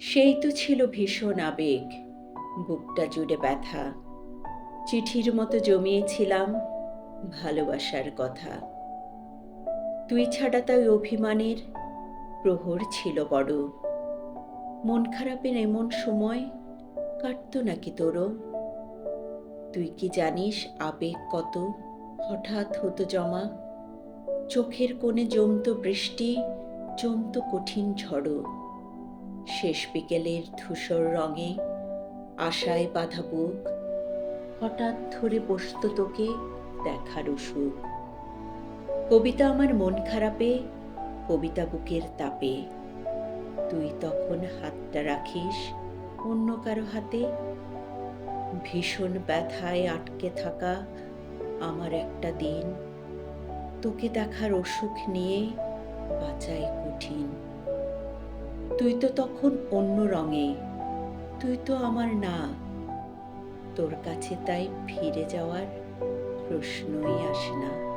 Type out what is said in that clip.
সেই তো ছিল ভীষণ আবেগ, বুকটা জুড়ে ব্যথা। চিঠির মতো জমিয়েছিলাম ভালোবাসার কথা। তুই ছাড়া তাই অভিমানের প্রহর ছিল বড়। মন খারাপের এমন সময় কাটতো নাকি তোরও? তুই কি জানিস আবেগ কত? হঠাৎ হতো জমা। চোখের কোণে জমতো বৃষ্টি, জমত কঠিন ঝড়ো। শেষ বিকেলের ধূসর রঙে আশায় বাঁধা বুক, হঠাৎ ধরে বসত তোকে দেখার সুখ। কবিতা আমার মন খারাপে, কবিতা বুকের তাপে। তুই তখন হাতটা রাখিস অন্য কারও হাতে। ভীষণ ব্যথায় আটকে থাকা আমার একটা দিন। তোকে দেখার অসুখ নিয়ে বাঁচাই কঠিন। তুই তো তখন অন্য রঙে। তুই তো আমার না। তোর কাছে তাই ফিরে যাওয়ার প্রশ্নই আসে না।